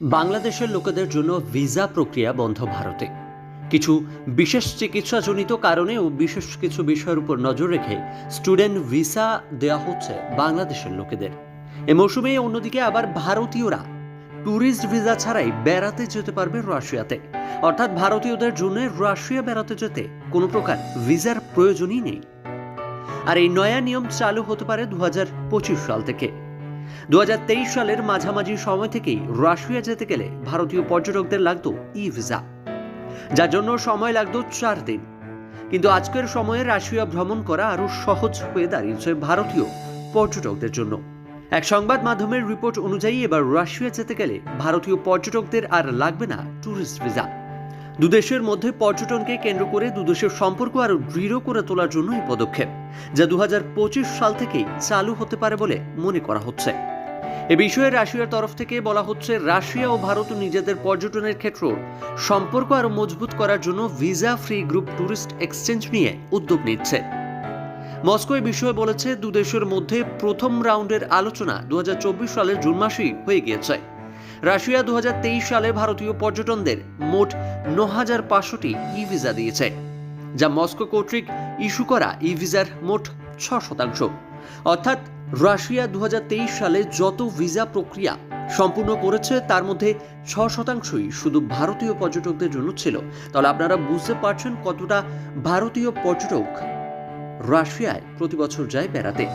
বাংলাদেশের লোকেদের জন্য ভিসা প্রক্রিয়া বন্ধ ভারতে। কিছু বিশেষ চিকিৎসাজনিত কারণে ও বিশেষ কিছু বিষয়ের উপর নজর রেখে স্টুডেন্ট ভিসা দেওয়া হচ্ছে বাংলাদেশের লোকেদের। এ মৌসুমে অন্যদিকে আবার ভারতীয়রা ট্যুরিস্ট ভিসা ছাড়াই বেড়াতে যেতে পারবে রাশিয়াতে। অর্থাৎ ভারতীয়দের জন্য রাশিয়া বেড়াতে যেতে কোনো প্রকার ভিসার প্রয়োজনই নেই। আর এই নয়া নিয়ম চালু হতে পারে দু হাজার পঁচিশ সাল থেকে। দু হাজার তেইশ সালের মাঝামাঝি সময় থেকেই রাশিয়া যেতে গেলে ভারতীয় পর্যটকদের লাগতো ই ভিসা যার জন্য সময় লাগতো চার দিন। কিন্তু আজকের সময়ে রাশিয়া ভ্রমণ করা আরও সহজ হয়ে দাঁড়িয়েছে ভারতীয় পর্যটকদের জন্য। এক সংবাদ মাধ্যমের রিপোর্ট অনুযায়ী এবার রাশিয়া যেতে গেলে ভারতীয় পর্যটকদের আর লাগবে না ট্যুরিস্ট ভিসা। দুদেশের মধ্যে পর্যটনকে কেন্দ্র করে দুদেশের সম্পর্ক আরও দৃঢ় করে তোলার জন্য এই পদক্ষেপ, যা দু হাজার পঁচিশ সাল থেকেই চালু হতে পারে বলে মনে করা হচ্ছে। এ বিষয়ে রাশিয়ার তরফ থেকে বলা হচ্ছে, রাশিয়া ও ভারত নিজেদের পর্যটনের ক্ষেত্র সম্পর্ক আরও মজবুত করার জন্য visa free group tourist exchange নিয়ে উদ্যোগ নিচ্ছে। মস্কো এ বিষয়ে বলেছে, দুদেশের মধ্যে প্রথম রাউন্ডের আলোচনা দু হাজার চব্বিশ সালের জুন মাসেই হয়ে গিয়েছে। রাশিয়া দু সালে ভারতীয় পর্যটনদের মোট ন হাজার পাঁচশোটি ই ভিসা দিয়েছে, যা মস্কো কর্তৃক ইস্যু করা ই ভিসার মোট ছ শতাংশ। অর্থাৎ রাশিয়া দু সালে যত ভিসা প্রক্রিয়া সম্পূর্ণ করেছে, তার মধ্যে ছ শতাংশই শুধু ভারতীয় পর্যটকদের জন্য ছিল। তাহলে আপনারা বুঝতে পারছেন কতটা ভারতীয় পর্যটক রাশিয়ায় প্রতি বছর যায় বেড়াতে।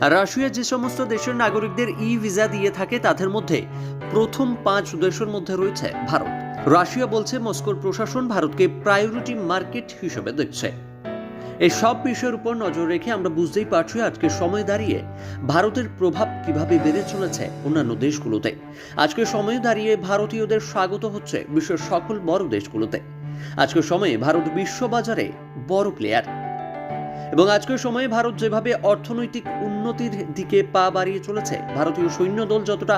রাশিয়া যে সমস্ত দেশের নাগরিকদের ই ভিসা দিয়ে থাকে, তাদের মধ্যে প্রথম পাঁচ দেশের মধ্যে রয়েছে ভারত। রাশিয়া বলছে মস্কোর প্রশাসন ভারতকে প্রায়োরিটি মার্কেট হিসেবে দেখছে। এই সব বিষয়ের উপর নজর রেখে আমরা বুঝতেই পারছি আজকে সময় দাঁড়িয়ে ভারতের প্রভাব কীভাবে বেড়ে চলেছে অন্যান্য দেশগুলোতে। আজকে সময়ে দাঁড়িয়ে ভারতীয়দের স্বাগত হচ্ছে বিশ্বের সকল বড় দেশগুলোতে। আজকের সময়ে ভারত বিশ্ববাজারে বড় প্লেয়ার এবং আজকের সময়ে ভারত যেভাবে অর্থনৈতিক উন্নতির দিকে পা বাড়িয়ে চলেছে, ভারতীয় সৈন্যদল যতটা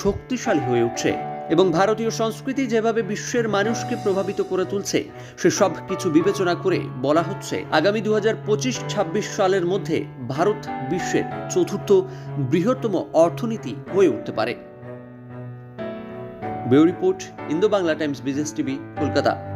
শক্তিশালী হয়ে উঠছে এবং ভারতীয় সংস্কৃতি যেভাবে বিশ্বের মানুষকে প্রভাবিত করে তুলছে, সে সব কিছু বিবেচনা করে বলা হচ্ছে আগামী দু হাজার পঁচিশ ছাব্বিশ সালের মধ্যে ভারত বিশ্বের চতুর্থ বৃহত্তম অর্থনীতি হয়ে উঠতে পারে। Bureau report Indo Bangla Times Business TV, Kolkata.